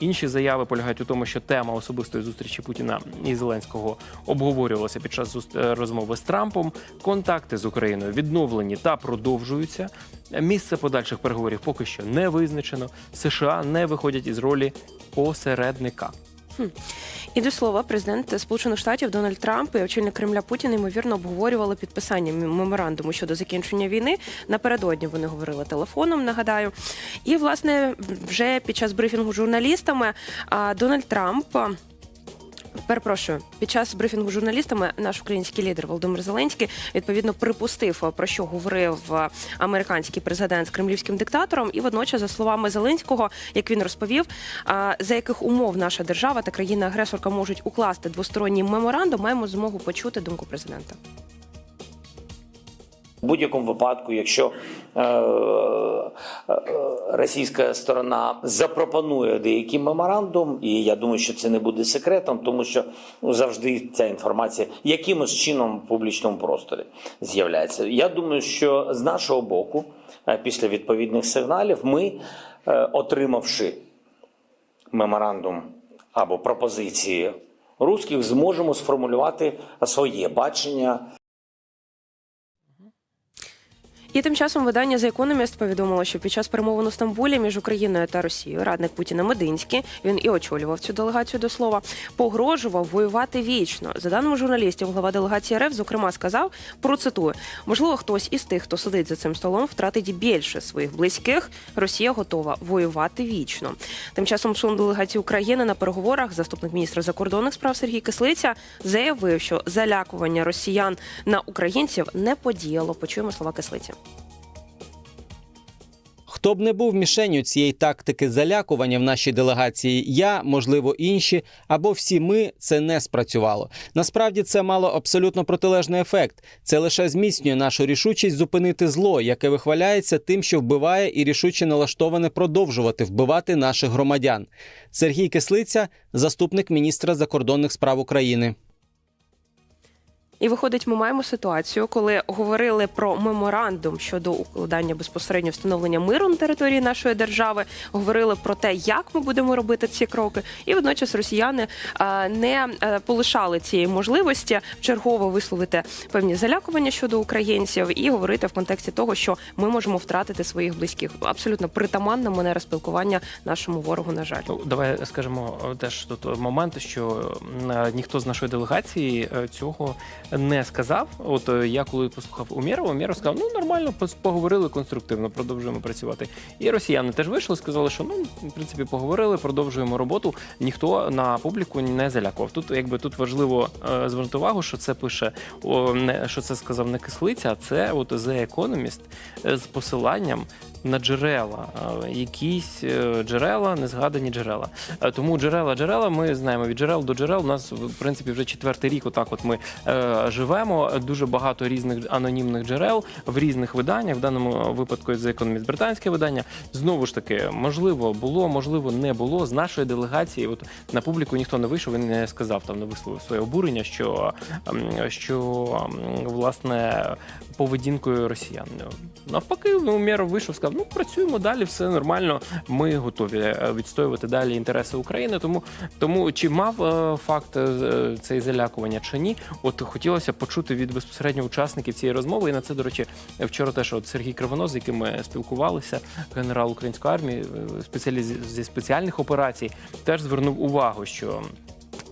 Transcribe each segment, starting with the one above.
Інші заяви полягають у тому, що тема особистої зустрічі Путіна і Зеленського обговорювалася під час е, розмови з Трампом. Контакти з Україною відновлені та продовжуються. Місце подальших переговорів поки що не визначено. США не виходять із ролі посередника. І до слова, президент Сполучених Штатів Дональд Трамп і очільник Кремля Путін ймовірно обговорювали підписання меморандуму щодо закінчення війни. Напередодні вони говорили телефоном. Нагадаю, і власне вже під час брифінгу журналістами Дональд Трамп. Перепрошую, під час брифінгу з журналістами наш український лідер Володимир Зеленський відповідно припустив про що говорив американський президент з кремлівським диктатором. І водночас, за словами Зеленського, як він розповів, за яких умов наша держава та країна-агресорка можуть укласти двосторонній меморандум, маємо змогу почути думку президента. В будь-якому випадку, якщо е, е, російська сторона запропонує деякий меморандум, і я думаю, що це не буде секретом, тому що ну, завжди ця інформація якимось чином в публічному просторі з'являється. Я думаю, що з нашого боку, е, після відповідних сигналів, ми, е, отримавши меморандум або пропозиції русських, зможемо сформулювати своє бачення І тим часом видання The Economist повідомило, що під час перемовин у Стамбулі між Україною та Росією радник Путіна Мединський, він і очолював цю делегацію до слова, погрожував воювати вічно. За даними журналістів, глава делегації РФ, зокрема, сказав процитую: можливо, хтось із тих, хто сидить за цим столом, втратить більше своїх близьких. Росія готова воювати вічно. Тим часом член делегації України на переговорах заступник міністра закордонних справ Сергій Кислиця заявив, що залякування росіян на українців не подіяло. Почуємо слова Кислиці. Хто б не був мішенью цієї тактики залякування в нашій делегації, я, можливо, інші або всі ми це не спрацювало. Насправді це мало абсолютно протилежний ефект. Це лише зміцнює нашу рішучість зупинити зло, яке вихваляється тим, що вбиває, і рішуче налаштоване продовжувати вбивати наших громадян. Сергій Кислиця, заступник міністра закордонних справ України. І виходить, ми маємо ситуацію, коли говорили про меморандум щодо укладання безпосередньо встановлення миру на території нашої держави, говорили про те, як ми будемо робити ці кроки, і водночас росіяни не е, полишали цієї можливості вчергово висловити певні залякування щодо українців і говорити в контексті того, що ми можемо втратити своїх близьких. Абсолютно притаманна манера спілкування нашому ворогу. На жаль. Ну, давай скажемо е, теж тут момент, що е, ніхто з нашої делегації е, цього не сказав. От е, я коли послухав Умєрова, Умєров сказав, ну нормально, поговорили конструктивно, продовжуємо працювати. І росіяни теж вийшли, сказали, що ну в принципі поговорили, продовжуємо роботу. Ніхто на публіку не залякував. Тут якби тут важливо е, звернути увагу, що це пише о, не що це сказав не кислиця, а це от The Economist з посиланням на джерела, е, якісь е, джерела, незгадані джерела. Е, Тому джерела, джерела, ми знаємо від джерел до джерел. У нас в принципі вже четвертий рік. Отак, от ми е, живемо. Дуже багато різних анонімних джерел в різних виданнях. В даному випадку The Economist британське видання. Знову ж таки, можливо, було, можливо, не було. З нашої делегації, от на публіку ніхто не вийшов, він не сказав там, не висловив своє обурення, що, ем, що ем, власне поведінкою росіян. Навпаки, ну Мєров вийшов, сказав, ну працюємо далі, все нормально. Ми готові е, відстоювати далі інтереси України. Тому, тому чи мав е, факт е, цей залякування чи ні? От хотілося почути від безпосередньо учасників цієї розмови. І на це, до речі, вчора теж от Сергій Кривонос, з яким ми спілкувалися, генерал української армії, е, спеціаліст зі спеціальних операцій, теж звернув увагу, що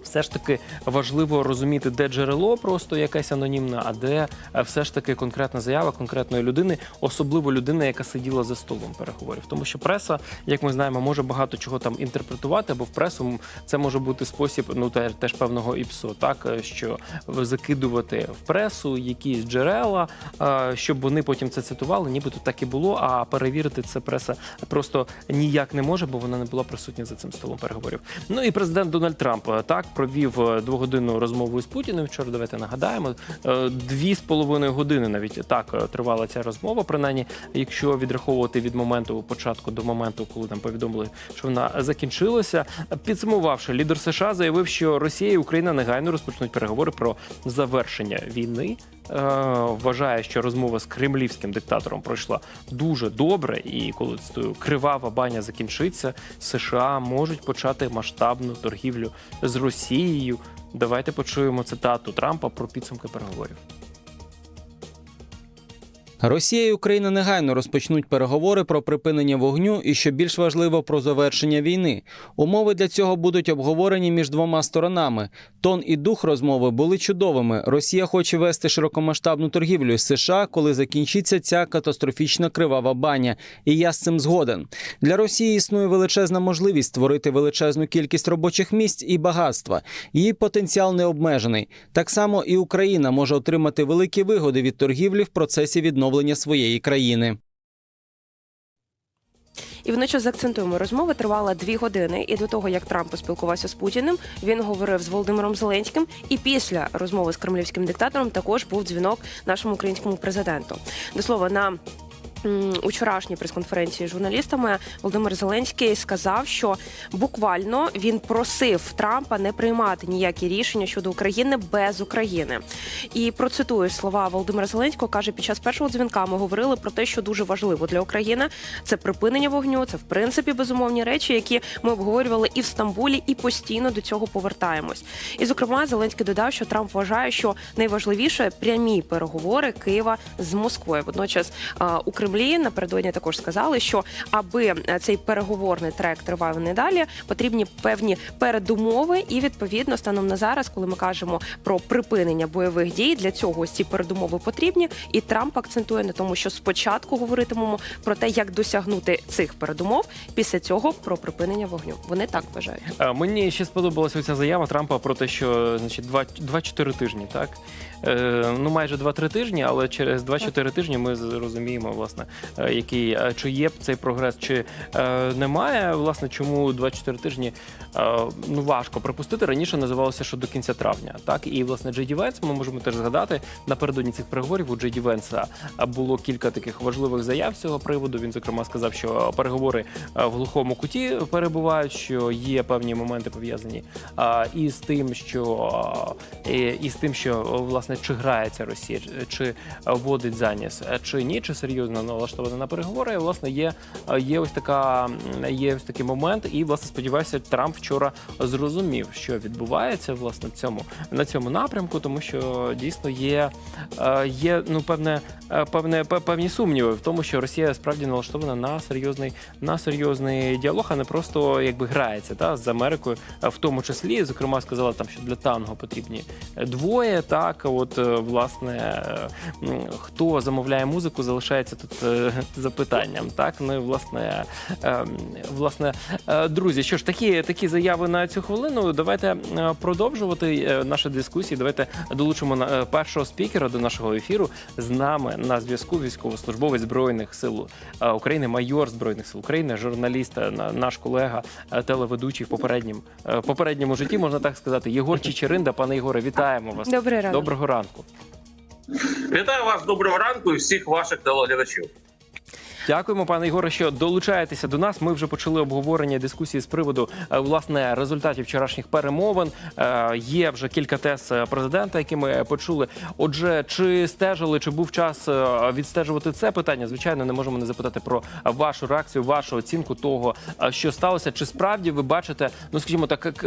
все ж таки важливо розуміти, де джерело просто якесь анонімне, а де е, все ж таки конкретна заява конкретної людини, особливо людини, яка сиділа за столом переговорів. Тому що преса, як ми знаємо, може багато чого там інтерпретувати, або в пресу це може бути спосіб, ну теж, теж певного іпсо, так е, що закидувати в пресу якісь джерела, е, щоб вони потім це цитували, нібито так і було. А перевірити це преса просто ніяк не може, бо вона не була присутня за цим столом переговорів. Ну і президент Дональд Трамп так провів е, двогодинну розмову з Путіним. Вчора давайте нагадаємо. Е, Дві з половиною години навіть так е, тривала ця розмова. Принаймні, якщо відраховувати від моменту початку до моменту, коли там повідомили, що вона закінчилася. Підсумувавши, лідер США заявив, що Росія і Україна негайно розпочнуть переговори про завершення війни вважає, що розмова з кремлівським диктатором пройшла дуже добре, і коли цитую, кривава баня закінчиться, США можуть почати масштабну торгівлю з Росією. Давайте почуємо цитату Трампа про підсумки переговорів. Росія і Україна негайно розпочнуть переговори про припинення вогню і, що більш важливо, про завершення війни. Умови для цього будуть обговорені між двома сторонами. Тон і дух розмови були чудовими. Росія хоче вести широкомасштабну торгівлю з США, коли закінчиться ця катастрофічна кривава баня. І я з цим згоден. Для Росії існує величезна можливість створити величезну кількість робочих місць і багатства. Її потенціал не обмежений. Так само і Україна може отримати великі вигоди від торгівлі в процесі відновлення своєї країни. І вночі заакцентуємо, розмова тривала дві години. І до того, як Трамп поспілкувався з Путіним, він говорив з Володимиром Зеленським. І після розмови з кремлівським диктатором також був дзвінок нашому українському президенту. До слова, на м, учорашній прес-конференції з журналістами Володимир Зеленський сказав, що буквально він просив Трампа не приймати ніякі рішення щодо України без України. І процитую слова Володимира Зеленського. каже: під час першого дзвінка ми говорили про те, що дуже важливо для України це припинення вогню. Це в принципі безумовні речі, які ми обговорювали і в Стамбулі, і постійно до цього повертаємось. І зокрема, Зеленський додав, що Трамп вважає, що найважливіше прямі переговори Києва з Москвою. Водночас у Кремлі напередодні також сказали, що аби е, цей переговорний трек тривав не далі, потрібні певні передумови. І відповідно станом на зараз, коли ми кажемо про припинення бойових дій, для цього ці передумови потрібні. І Трамп акцентує на тому, що спочатку говоритимемо про те, як досягнути цих передумов. Після цього про припинення вогню. Вони так вважають. Е, Мені ще сподобалася ця заява Трампа про те, що значить 2-4 тижні, так Е, ну майже 2-3 тижні, але через 2-4 тижні ми зрозуміємо, власне, який е, чи є цей прогрес, чи е, немає. Власне, чому 2-4 тижні е, ну важко припустити. Раніше називалося, що до кінця травня. Так і власне Джейді Венс, ми можемо теж згадати напередодні цих переговорів. У Джейді Венса було кілька таких важливих заяв з цього приводу. Він зокрема сказав, що переговори е, в глухому куті перебувають, що є певні моменти пов'язані і з тим, що і з тим, що власне чи грається Росія, чи вводить заніс, чи ні, чи серйозно налаштована на переговори. І, власне, є, є ось така є ось такий момент, і власне сподіваюся, Трамп вчора зрозумів, що відбувається власне цьому на цьому напрямку, тому що дійсно є, е, є ну певне, е, певне певні сумніви в тому, що Росія справді налаштована на серйозний на серйозний діалог, а не просто якби грається та з Америкою, е, в тому числі, зокрема, сказала там, що для танго потрібні двоє. Так, от власне, хто замовляє музику, залишається тут запитанням. Так, ну і власне, е, власне, е, друзі, що ж такі такі заяви на цю хвилину. Давайте е, продовжувати е, наші дискусії. Давайте долучимо е, першого спікера до нашого ефіру. З нами на зв'язку військовослужбовець збройних сил е, України, майор збройних сил України, журналіст, е, наш колега, е, телеведучий в попереднім е, попередньому житті, можна так сказати. Єгор Чичеринда. Пане Єгоре, вітаємо вас. Добрий ранок. Доброго ранку. Вітаю вас, доброго ранку і всіх ваших телеглядачів. Дякуємо, пане Ігоре, що долучаєтеся до нас. Ми вже почали обговорення дискусії з приводу е, власне результатів вчорашніх перемовин. Е, Є вже кілька тез е, президента, які ми почули. Отже, чи стежили, чи був час відстежувати це питання? Звичайно, не можемо не запитати про вашу реакцію, вашу оцінку того, що сталося. Чи справді ви бачите, ну скажімо так,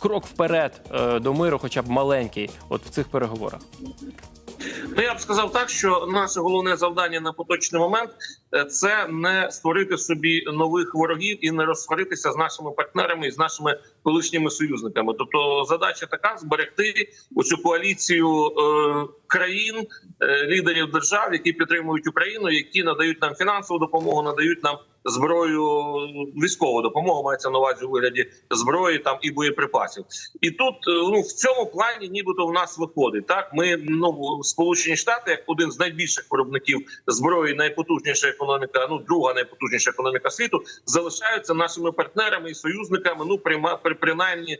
крок вперед до миру, хоча б маленький, от в цих переговорах? Ну я б сказав так, що наше головне завдання на поточний момент е, це не створити собі нових ворогів і не розсваритися з нашими партнерами і з нашими колишніми союзниками. Тобто, задача така зберегти оцю коаліцію е, країн, е, лідерів держав, які підтримують Україну, які надають нам фінансову допомогу, надають нам зброю, військову допомогу мається на увазі у вигляді зброї там і боєприпасів. І тут е, ну в цьому плані, нібито в нас виходить. Так ми ну сполучені штати, як один з найбільших виробників зброї, найпотужніша економіка, ну друга найпотужніша економіка світу, залишаються нашими партнерами і союзниками. Ну прима- при принаймні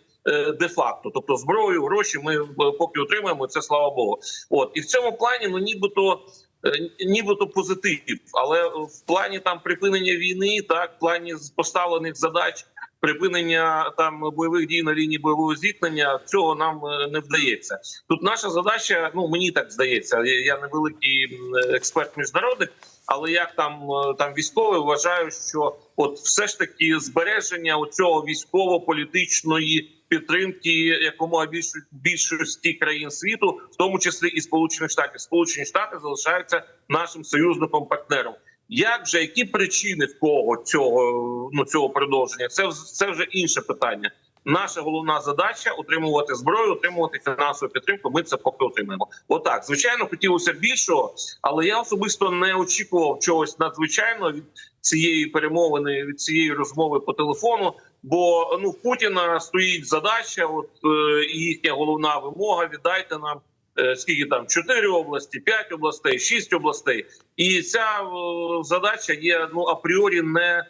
де-факто, тобто зброю, гроші ми е, поки отримуємо. Це слава Богу. От і в цьому плані, ну нібито. е, Нібито позитив, але в плані там припинення війни, так в плані поставлених задач припинення там бойових дій на лінії бойового зіткнення. Цього нам е, не вдається. Тут наша задача, ну мені так здається. Я, не великий експерт міжнародник, але як там е, там військовий вважаю, що от все ж таки збереження оцього військово-політичної підтримки якомога більш, більшості країн світу, в тому числі і Сполучених Штатів. Сполучені Штати залишаються нашим союзником партнером. Як вже які причини в кого цього ну цього продовження? Це це вже інше питання. Наша головна задача отримувати зброю, отримувати фінансову підтримку. Ми це поки отримаємо. Отак, звичайно, хотілося більшого, але я особисто не очікував чогось надзвичайного від цієї перемовини, від цієї розмови по телефону. Бо ну в Путіна стоїть задача, от е, і їхня головна вимога: віддайте нам е, скільки там 4 області, 5 областей, 6 областей. І ця е, задача є ну апріорі не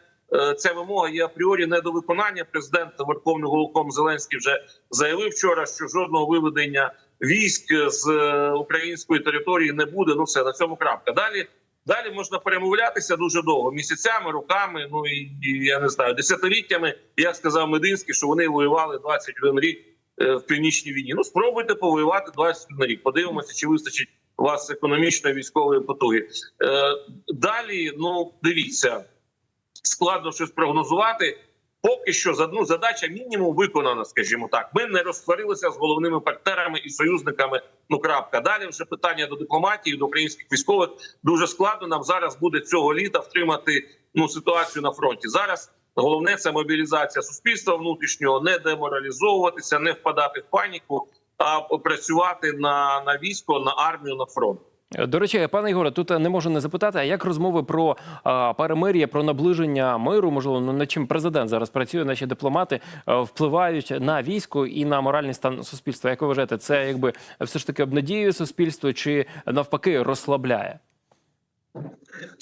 ця вимога є апріорі не до виконання. Президент Верховний Головком Зеленський вже заявив вчора, що жодного виведення військ з української території не буде. Ну все на цьому крапка. Далі далі можна перемовлятися дуже довго, місяцями, роками. Ну і, і я не знаю, десятиліттями. Як сказав Мединський, що вони воювали 21 рік е, в північній війні. Ну спробуйте повоювати 21 рік. Подивимося, чи вистачить вас економічної військової потуги. Е, далі, ну дивіться, складно щось прогнозувати. Поки що за ну, задача мінімум виконана, скажімо так. Ми не розсварилися з головними партнерами і союзниками. Ну крапка. Далі вже питання до дипломатії, до українських військових дуже складно. Нам зараз буде цього літа втримати ну ситуацію на фронті. Зараз головне це мобілізація суспільства внутрішнього, не деморалізовуватися, не впадати в паніку, а працювати на, на військо, на армію, на фронт. До речі, пане Ігоре, тут не можу не запитати, а як розмови про а, перемир'я, про наближення миру, можливо, ну, над чим президент зараз працює, наші дипломати а, впливають на військо і на моральний стан суспільства. Як ви вважаєте, це якби все ж таки обнадіює суспільство чи навпаки розслабляє?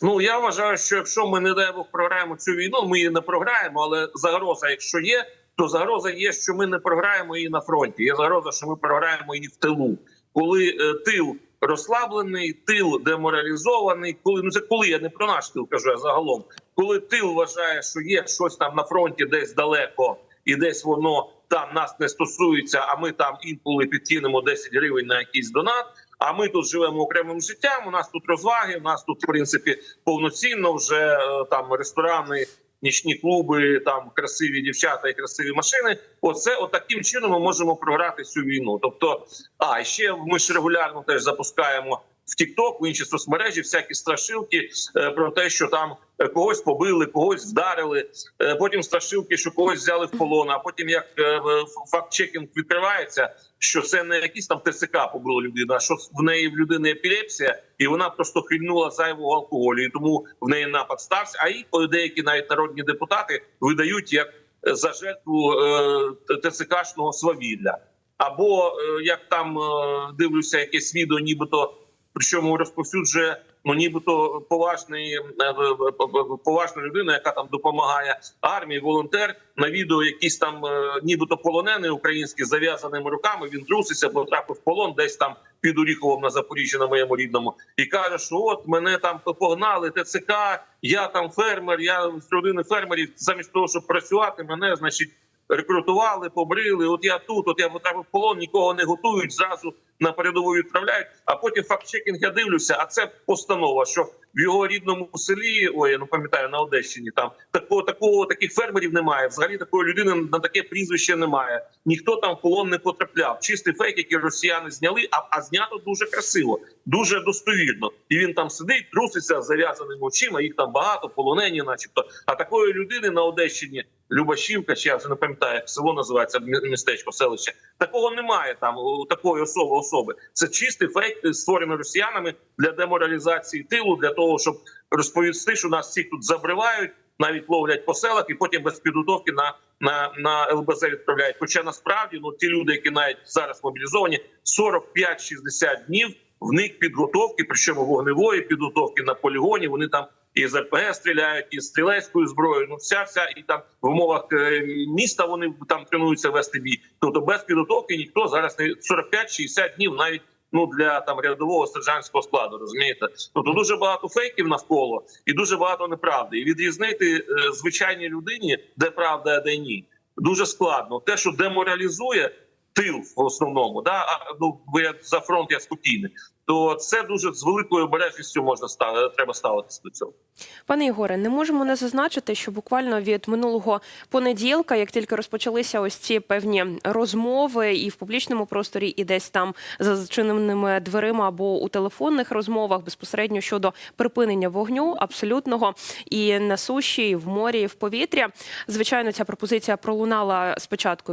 Ну я вважаю, що якщо ми не дай Бог програємо цю війну, ми її не програємо, але загроза, якщо є, то загроза є, що ми не програємо її на фронті. Є загроза, що ми програємо її в тилу, коли е, тил розслаблений, тил деморалізований. Коли ну це коли я не про наш тил кажу, а загалом, коли тил вважає, що є щось там на фронті, десь далеко, і десь воно там нас не стосується. А ми там інколи підкинемо 10 гривень на якийсь донат. А ми тут живемо окремим життям. У нас тут розваги. У нас тут, в принципі, повноцінно вже е, там ресторани, нічні клуби, там красиві дівчата і красиві машини. Оце от таким чином ми можемо програти цю війну. Тобто, а ще ми ж регулярно теж запускаємо в TikTok, в інші соцмережі всякі страшилки е, про те, що там е, когось побили, когось вдарили. Е, Потім страшилки, що когось взяли в полон. А потім як е, факт-чекінг відкривається, що це не якийсь там ТСК побило людина, що в неї в людини епілепсія, і вона просто хильнула зайвого алкоголю, і тому в неї напад стався. А і деякі навіть народні депутати видають як за жертву ТЦКшного свавілля. Або як там дивлюся, якесь відео, нібито причому розповсюджує ну нібито поважний е, е, поважна людина, яка там допомагає армії, волонтер на відео, якийсь там е, нібито полонений український з зав'язаними руками. Він труситься, потрапив в полон, десь там під Оріховом на Запоріжжі, на моєму рідному, і каже, що от мене там погнали ТЦК, я там фермер, я з родини фермерів. Замість того, щоб працювати, мене значить. Рекрутували, побрили. От я тут, от я потрапив в полон, нікого не готують. Зразу на передову відправляють. А потім факт-чекінг я дивлюся. А це постанова, що в його рідному селі, ой, я не пам'ятаю на Одещині. Там такого такого таких фермерів немає. Взагалі такої людини на таке прізвище немає. Ніхто там в полон не потрапляв. Чистий фейк, який росіяни зняли, а, а знято дуже красиво, дуже достовірно. І він там сидить, труситься зав'язаними очима. Їх там багато, полонені, начебто. А такої людини на Одещині. Любашівка, чи я вже не пам'ятаю, як село називається містечко, селище. Такого немає там у такої особи особи. Це чистий фейк, створений росіянами для деморалізації тилу, для того, щоб розповісти, що нас всіх тут забривають, навіть ловлять по селах, і потім без підготовки на на, на ЛБЗ відправляють. Хоча насправді ну ті люди, які навіть зараз мобілізовані, 45-60 днів в них підготовки, причому вогневої підготовки на полігоні. Вони там і з РПГ стріляють, і стрілецькою зброєю. Ну вся вся і там в умовах е, міста вони там тренуються вести бій. Тобто без підготовки ніхто зараз не 45-60 днів навіть ну для там рядового сержантського складу. Розумієте, тобто дуже багато фейків навколо і дуже багато неправди. І відрізнити е, звичайній людині, де правда, а де ні, дуже складно. Те, що деморалізує тил в основному, да а ну я за фронт я спокійний. То це дуже з великою обережністю можна ставити, треба ставитися до цього. Пане Ігоре, не можемо не зазначити, що буквально від минулого понеділка, як тільки розпочалися ось ці певні розмови і в публічному просторі, і десь там за зачиненими дверима або у телефонних розмовах безпосередньо щодо припинення вогню абсолютного і на суші, і в морі, і в повітря. Звичайно, ця пропозиція пролунала спочатку